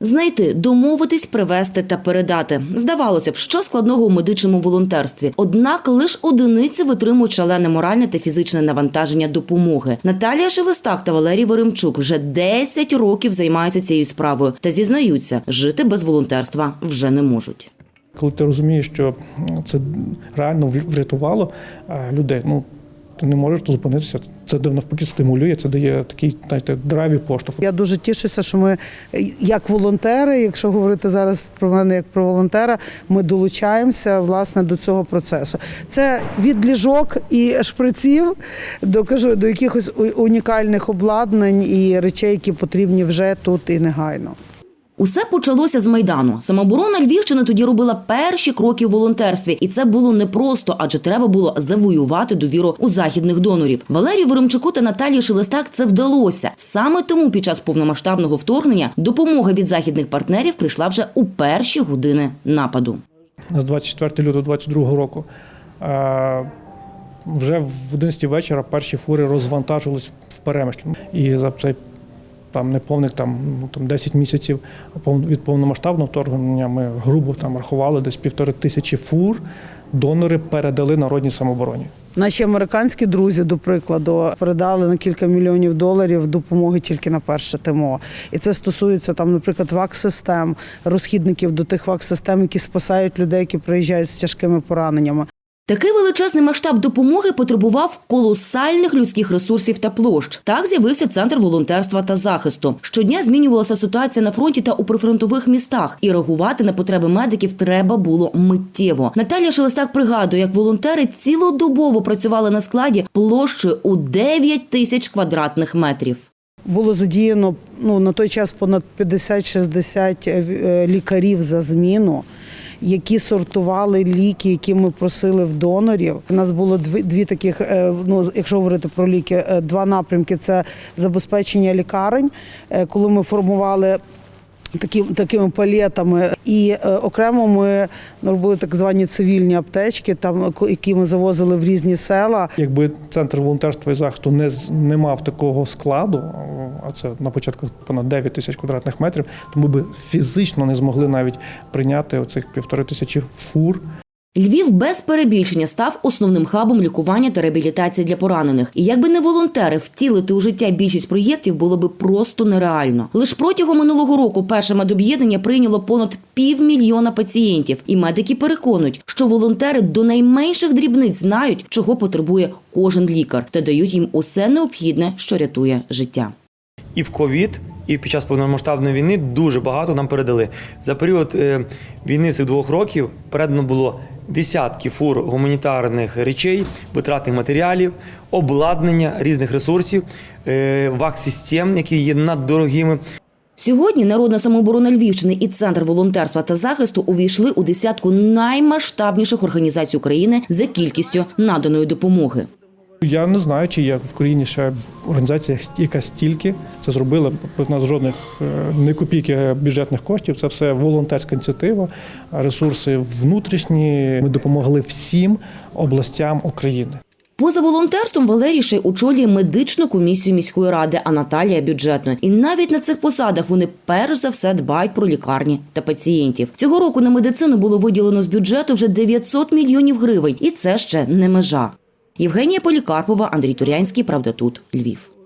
Знайти, домовитись, привезти та передати. Здавалося б, що складного у медичному волонтерстві. Однак лише одиниці витримують шалене моральне та фізичне навантаження допомоги. Наталія Шелестак та Валерій Веремчук вже 10 років займаються цією справою та зізнаються, жити без волонтерства вже не можуть. Коли ти розумієш, що це реально врятувало е, людей, ну ти не можеш зупинитися. Це навпаки стимулює, це дає такий знаєте, драйв і поштовх. Я дуже тішуся, що ми, як волонтери, якщо говорити зараз про мене як про волонтера, ми долучаємося власне до цього процесу. Це від ліжок і шприців до кажу до якихось унікальних обладнань і речей, які потрібні вже тут і негайно. Усе почалося з майдану. Самооборона Львівщини тоді робила перші кроки у волонтерстві, і це було непросто, адже треба було завоювати довіру у західних донорів. Валерію Воремчуку та Наталії Шелестак це вдалося. Саме тому під час повномасштабного вторгнення допомога від західних партнерів прийшла вже у перші години нападу. з 24 лютого 22 року. Е, Вже в 11 вечора перші фури розвантажились в перемишлі. І за цей там неповних там, ну, там 10 місяців від повномасштабного вторгнення ми грубо там рахували десь півтори тисячі фур. Донори передали народній самообороні. Наші американські друзі, до прикладу, передали на кілька мільйонів доларів допомоги тільки на перше ТМО. І це стосується там, наприклад, вакс-систем, розхідників до тих вакс-систем, які спасають людей, які приїжджають з тяжкими пораненнями. Такий величезний масштаб допомоги потребував колосальних людських ресурсів та площ. Так з'явився центр волонтерства та захисту. Щодня змінювалася ситуація на фронті та у прифронтових містах, і реагувати на потреби медиків треба було миттєво. Наталія Шелестак пригадує, як волонтери цілодобово працювали на складі площею у 9 тисяч квадратних метрів. Було задіяно ну, на той час понад 50-60 е, лікарів за зміну. Які сортували ліки, які ми просили в донорів. У нас було дві, дві таких, е, ну якщо говорити про ліки, е, два напрямки це забезпечення лікарень, е, коли ми формували такі, такими палетами. І е, окремо ми робили так звані цивільні аптечки, там які ми завозили в різні села. Якби центр волонтерства і захисту не, не мав такого складу, а це на початку понад 9 тисяч квадратних метрів, то ми б фізично не змогли навіть прийняти оцих півтори тисячі фур. Львів без перебільшення став основним хабом лікування та реабілітації для поранених. І якби не волонтери втілити у життя більшість проєктів, було би просто нереально. Лише протягом минулого року перше медоб'єднання прийняло понад півмільйона пацієнтів, і медики переконують, що волонтери до найменших дрібниць знають, чого потребує кожен лікар, та дають їм усе необхідне, що рятує життя. і в ковід, і під час повномасштабної війни дуже багато нам передали. За період е, війни цих двох років передано було десятки фур гуманітарних речей, витратних матеріалів, обладнання різних ресурсів, е, вакс-систем, які є наддорогими. Сьогодні народна самооборона Львівщини і центр волонтерства та захисту увійшли у десятку наймасштабніших організацій України за кількістю наданої допомоги. Я не знаю, чи є в країні ще організація, яка стільки це зробила. У нас жодних не копійки бюджетних коштів. Це все волонтерська ініціатива, ресурси внутрішні. Ми допомогли всім областям України. Поза волонтерством Валерій ще очолює медичну комісію міської ради, а Наталія бюджетну. І навіть на цих посадах вони перш за все дбають про лікарні та пацієнтів. Цього року на медицину було виділено з бюджету вже 900 мільйонів гривень, і це ще не межа. Євгенія Полікарпова, Андрій Турянський. Правда, тут Львів.